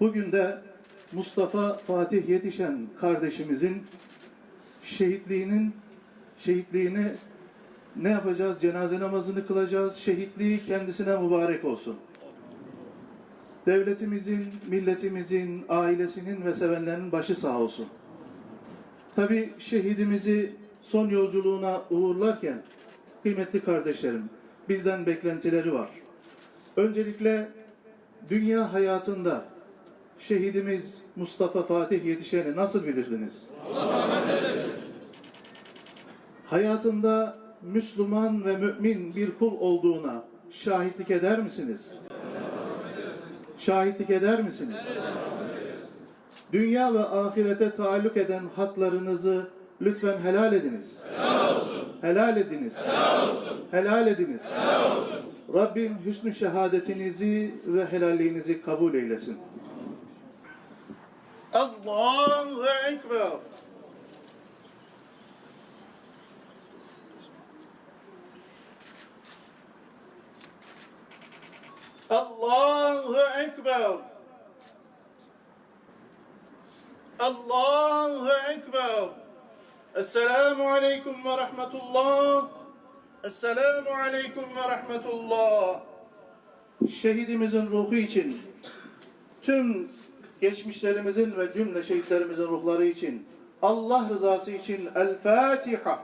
Bugün de Mustafa Fatih Yetişen kardeşimizin şehitliğinin şehitliğini ne yapacağız? Cenaze namazını kılacağız. Şehitliği kendisine mübarek olsun. Devletimizin, milletimizin, ailesinin ve sevenlerinin başı sağ olsun. Tabi şehidimizi son yolculuğuna uğurlarken kıymetli kardeşlerim bizden beklentileri var. Öncelikle dünya hayatında şehidimiz Mustafa Fatih Yetişen'i nasıl bilirdiniz? Hayatında Müslüman ve mümin bir kul olduğuna şahitlik eder misiniz? Şahitlik eder misiniz? Dünya ve ahirete taalluk eden haklarınızı lütfen helal ediniz. Helal olsun. Helal ediniz. Helal olsun. Helal ediniz. Helal olsun. Rabbim hüsnü şehadetinizi ve helalliğinizi kabul eylesin. Allahu Ekber. Allahu Ekber. Allahu Ekber. Esselamu Aleyküm ve Rahmetullah. Esselamu Aleyküm ve Rahmetullah. Şehidimizin ruhu için, tüm geçmişlerimizin ve cümle şehitlerimizin ruhları için, Allah rızası için El Fatiha.